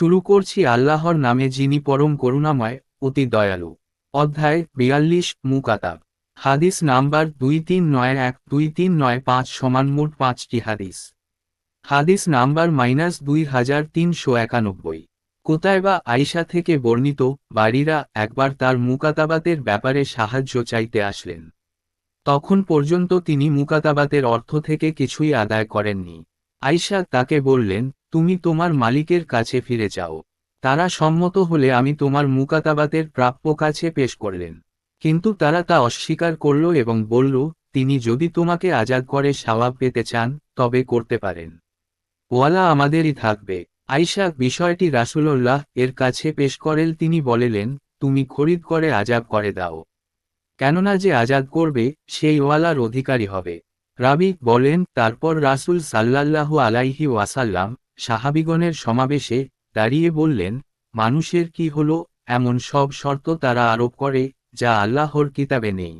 শুরু করছি আল্লাহর নামে যিনি পরম করুণাময়, অতি দয়ালু। অধ্যায় বিয়াল্লিশ, মুকাতাব। হাদিস নাম্বার দুই তিন নয় এক, দুই তিন নয় পাঁচ সমান মোট পাঁচটি হাদিস। হাদিস নাম্বার মাইনাস দুই হাজার তিনশো একানব্বই। কোথায় বা আইসা থেকে বর্ণিত বাড়িরা একবার তার মুকাতাবাতের ব্যাপারে সাহায্য চাইতে আসলেন। তখন পর্যন্ত তিনি মুকাতাবাতের অর্থ থেকে কিছুই আদায় করেননি। আইসা তাকে বললেন, তুমি তোমার মালিকের কাছে ফিরে যাও। তারা সম্মত হলে আমি তোমার মুকাতাবাতের প্রাপ্য কাছে পেশ করলেন। কিন্তু তারা তা অস্বীকার করল এবং বলল, তিনি যদি তোমাকে আজাদ করে সাওয়াব পেতে চান, তবে করতে পারেন। ওয়ালা আমাদেরই থাকবে। আইসা বিষয়টি রাসুলল্লাহ এর কাছে পেশ করেল তিনি বলেলেন, তুমি খরিদ করে আজাব করে দাও। কেননা যে আজাদ করবে, সেই ওয়ালার অধিকারী হবে। রাবি বলেন, তারপর রাসুল সাল্লাল্লাহু আলাইহি ওয়াসাল্লাম সাহাবিগণের সমাবেশে দাঁড়িয়ে বললেন, মানুষের কি হলো? এমন সব শর্ত তারা আরোপ করে, যা আল্লাহর কিতাবে নেই।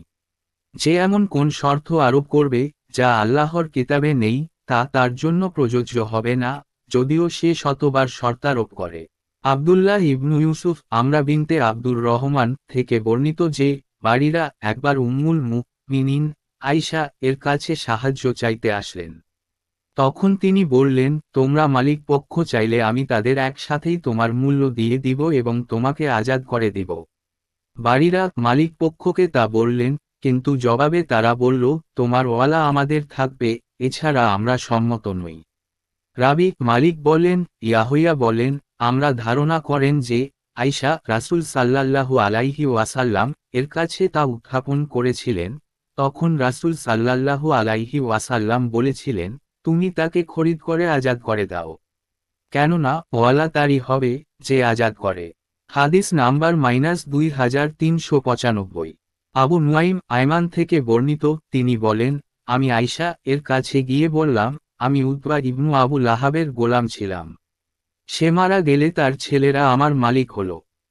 যে এমন কোন শর্ত আরোপ করবে, যা আল্লাহর কিতাবে নেই, তা তার জন্য প্রযোজ্য হবে না, যদিও সে শতবার শর্তারোপ করে। আবদুল্লাহ ইবনু ইউসুফ আমরা বিনতে আব্দুর রহমান থেকে বর্ণিত যে, বাড়িরা একবার উম্মুল মুমিনিন আইসা এর কাছে সাহায্য চাইতে আসলেন। তখন তিনি বললেন, তোমরা মালিক পক্ষ চাইলে আমি তাদের একসাথেই তোমার মূল্য দিয়ে দিব এবং তোমাকে আজাদ করে দিব। বাড়িরা মালিক পক্ষকে তা বললেন, কিন্তু জবাবে তারা বলল, তোমার ওয়ালা আমাদের থাকবে, এছাড়া আমরা সম্মত নই। রাবি মালিক বলেন ইয়াহইয়া বলেন, আমরা ধারণা করেন যে আইসা রাসুল সাল্লাল্লাহু আলাইহি ওয়াসাল্লাম এর কাছে তা উত্থাপন করেছিলেন তখন রাসুল সাল্লাল্লাহু আলাইহি ওয়াসাল্লাম বলেছিলেন, তুমি তাকে খরিদ করে আজাদ করে দাও। কেননা, ওয়ালা তারই হবে যে আজাদ করে। হাদিস নাম্বার মাইনাস দুই হাজার তিনশো পঁচানব্বই। আবু নুয়াইম আয়মান থেকে বর্ণিত, তিনি বলেন, আমি আয়শা এর কাছে গিয়ে বললাম, আমি উদ্বা ইবনু আবু লাহাবের গোলাম ছিলাম। সে মারা গেলে তার ছেলেরা আমার মালিক হল,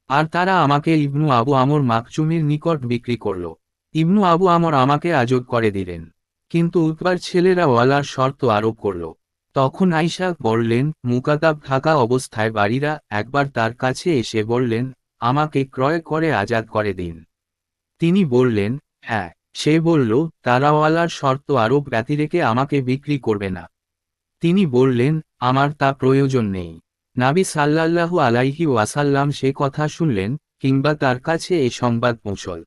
আর তারা আমাকে ইবনু আবু আমর মাকচুমির নিকট বিক্রি করল। ইবনু আবু আমর আমাকে আজব করে দিলেন। কিন্তু উৎবার ছেলেরা ওয়ালার শর্ত আরোপ করল। তখন আইসা বললেন মুকাতাব থাকা অবস্থায় বাড়িরা একবার তার কাছে এসে বললেন, আমাকে ক্রয় করে আজাদ করে দিন। তিনি বললেন হ্যাঁ সে বলল তারাওয়ালার শর্ত আরোপ ব্যতিরেকে আমাকে বিক্রি করবে না। তিনি বললেন, আমার তা প্রয়োজন নেই। নাবি সাল্লাল্লাহু আলাইহি ওয়াসাল্লাম সে কথা শুনলেন, কিংবা তার কাছে এ সংবাদ পৌঁছল।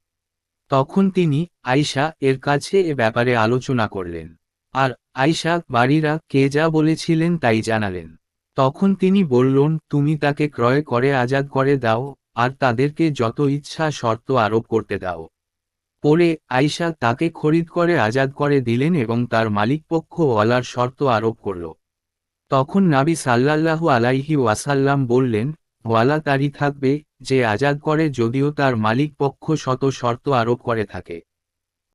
তখন তিনি আয়শা এর কাছে এ ব্যাপারে আলোচনা করলেন। আর আয়শা, বাড়িরা কে যা বলেছিলেন তাই জানালেন। তখন তিনি বললেন, তুমি তাকে ক্রয় করে আজাদ করে দাও, আর তাদেরকে যত ইচ্ছা শর্ত আরোপ করতে দাও। পরে আয়শা তাকে খরিদ করে আজাদ করে দিলেন এবং তার মালিকপক্ষ ওয়ালার শর্ত আরোপ করল। তখন নাবি সাল্লাল্লাহু আলাইহি ওয়াসাল্লাম বললেন ওয়ালা তারই থাকবে যে আজাদ করে যদিও তার মালিক পক্ষ শত শর্ত আরোপ করে থাকে।